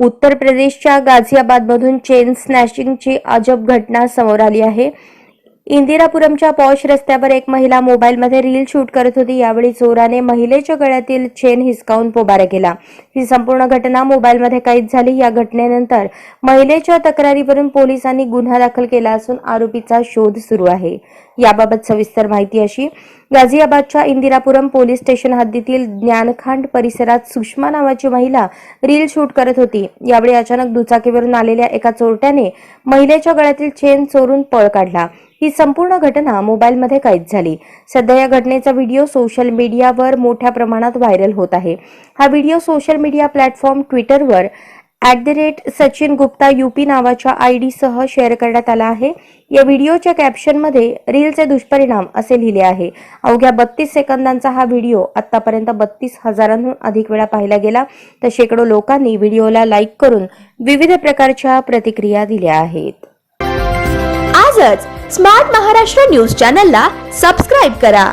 उत्तर प्रदेशच्या गाझियाबादमधून चेन स्नॅशिंगची अजब घटना समोर आली आहे. इंदिरापुरमच्या पॉश रस्त्यावर एक महिला मोबाईलमध्ये रील शूट करत होती. यावेळी चोराने महिलेच्या गळ्यातील चेन हिसकावून पोबारा केला. ही संपूर्ण घटना मोबाईलमध्ये कैद झाली. या घटनेनंतर महिलेच्या तक्रारीवरून पोलिसांनी गुन्हा दाखल केला असून आरोपीचा शोध सुरू आहे. याबाबत सविस्तर माहिती अशी गाझियाबादच्या इंदिरापुरम पोलीस स्टेशन हद्दीतील ज्ञानखांड परिसरात सुषमा नावाची महिला रील शूट करत होती. यावेळी अचानक दुचाकीवरून आलेल्या एका चोरट्याने महिलेच्या गळ्यातील चेन चोरून पळ काढला. ही संपूर्ण घटना मोबाईलमध्ये कैद झाली. सध्या या घटनेचा व्हिडिओ सोशल मीडियावर मोठ्या प्रमाणात व्हायरल होत आहे. हा व्हिडिओ सोशल मीडिया प्लॅटफॉर्म ट्विटरवर at the rate Sachin Gupta UP नावाच्या आय सह शेअर करण्यात आला आहे. या व्हिडिओच्या कॅप्शनमध्ये रीलचे दुष्परिणाम असे लिहिले आहे. अवघ्या बत्तीस सेकंदांचा हा व्हिडिओ आतापर्यंत बत्तीस हजारांहून अधिक वेळा पाहिला गेला. तर शेकडो लोकांनी व्हिडिओला लाईक करून विविध प्रकारच्या प्रतिक्रिया दिल्या आहेत. आजच स्मार्ट महाराष्ट्र न्यूज चॅनलला सबस्क्राईब करा.